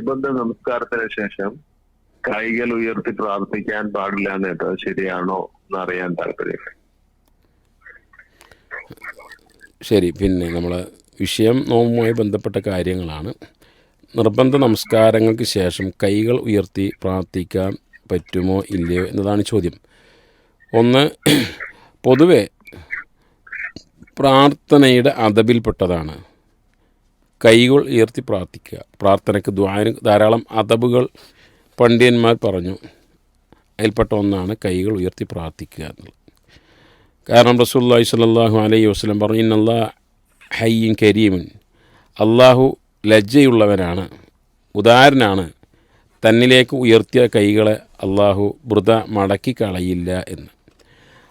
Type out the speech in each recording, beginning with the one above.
നിബന്ധ നമസ്കാരത്തിന് ശേഷം കൈകൾ ഉയർത്തി പ്രാർത്ഥിക്കാൻ പാടില്ല എന്ന് കേട്ടോ. ശരിയാണോ എന്ന് അറിയാൻ താല്പര്യം ശരി പിന്നെ നമ്മൾ വിഷയം നോവുമായി ബന്ധപ്പെട്ട കാര്യങ്ങളാണ്. നിർബന്ധ നമസ്കാരങ്ങൾക്ക് ശേഷം കൈകൾ ഉയർത്തി പ്രാർത്ഥിക്കാൻ പറ്റുമോ ഇല്ലയോ എന്നതാണ് ചോദ്യം. ഒന്ന് പൊതുവെ പ്രാർത്ഥനയുടെ അതബിൽപ്പെട്ടതാണ് കൈകൾ ഉയർത്തി പ്രാർത്ഥിക്കുക. പ്രാർത്ഥനയ്ക്ക് ദ്വാന ധാരാളം അതബുകൾ പണ്ഡിതന്മാർ പറഞ്ഞു. അതിൽപ്പെട്ട ഒന്നാണ് കൈകൾ ഉയർത്തി പ്രാർത്ഥിക്കുക എന്നുള്ളത്. കാരണം റസൂല്ലാഹി സ്വല്ലല്ലാഹു അലൈഹി വസ്ലം പറഞ്ഞു ഇന്നല്ലാ ഹയ്യൻ കരീമൻ. അള്ളാഹു ലജ്ജയുള്ളവനാണ് ഉദാരനാണ്. തന്നിലേക്ക് ഉയർത്തിയ കൈകളെ അള്ളാഹു വൃത മടക്കി കളയില്ല എന്ന്.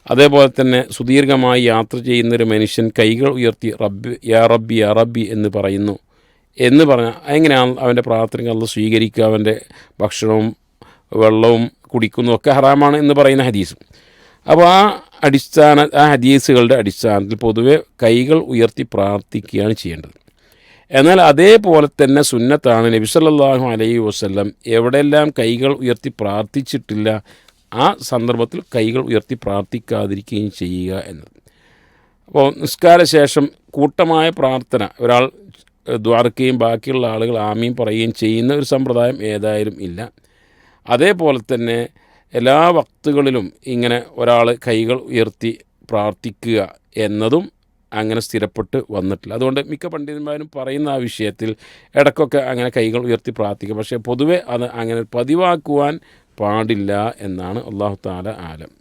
അതേപോലെ തന്നെ സുദീർഘമായി യാത്ര ചെയ്യുന്നൊരു മനുഷ്യൻ കൈകൾ ഉയർത്തി റബ്ബി യാ റബ്ബി യാ റബ്ബി എന്ന് പറയുന്നു. എന്ന് പറഞ്ഞാൽ എങ്ങനെയാണ് അവന്റെ പ്രാർത്ഥനകൾ സ്വീകരിക്കുക? അവന്റെ ഭക്ഷണവും വെള്ളവും കുടിക്കുന്നു ഒക്കെ ഹറാമാണ് എന്ന് പറയുന്ന ഹദീസ്. അപ്പോൾ ആ അടിസ്ഥാന ആ ഹദീസുകളുടെ അടിസ്ഥാനത്തിൽ പൊതുവെ കൈകൾ ഉയർത്തി പ്രാർത്ഥിക്കുകയാണ് ചെയ്യേണ്ടത്. എന്നാൽ അതേപോലെ തന്നെ സുന്നത്താണ് നബി സല്ലല്ലാഹു അലൈഹി വസല്ലം എവിടെയെല്ലാം കൈകൾ ഉയർത്തി പ്രാർത്ഥിച്ചിട്ടില്ല ആ സന്ദർഭത്തിൽ കൈകൾ ഉയർത്തി പ്രാർത്ഥിക്കാതിരിക്കുകയും ചെയ്യുക എന്നത്. അപ്പോൾ നിസ്കാര ശേഷം കൂട്ടമായ പ്രാർത്ഥന ഒരാൾ ദ്വാരക്കുകയും ബാക്കിയുള്ള ആളുകൾ ആമീൻ പറയുകയും ചെയ്യുന്ന ഒരു സമ്പ്രദായം ഏതായാലും ഇല്ല. അതേപോലെ തന്നെ എല്ലാ വക്തുകളിലും ഇങ്ങനെ ഒരാൾ കൈകൾ ഉയർത്തി പ്രാർത്ഥിക്കുക എന്നതും അങ്ങനെ സ്ഥിരപ്പെട്ട് വന്നിട്ടില്ല. അതുകൊണ്ട് മിക്ക പണ്ഡിതന്മാരും പറയുന്ന ആ വിഷയത്തിൽ ഇടയ്ക്കൊക്കെ അങ്ങനെ കൈകൾ ഉയർത്തി പ്രാർത്ഥിക്കുക പക്ഷേ പൊതുവെ അത് അങ്ങനെ പതിവാക്കുവാൻ പാടില്ല എന്നാണ് അള്ളാഹു താല ആലം.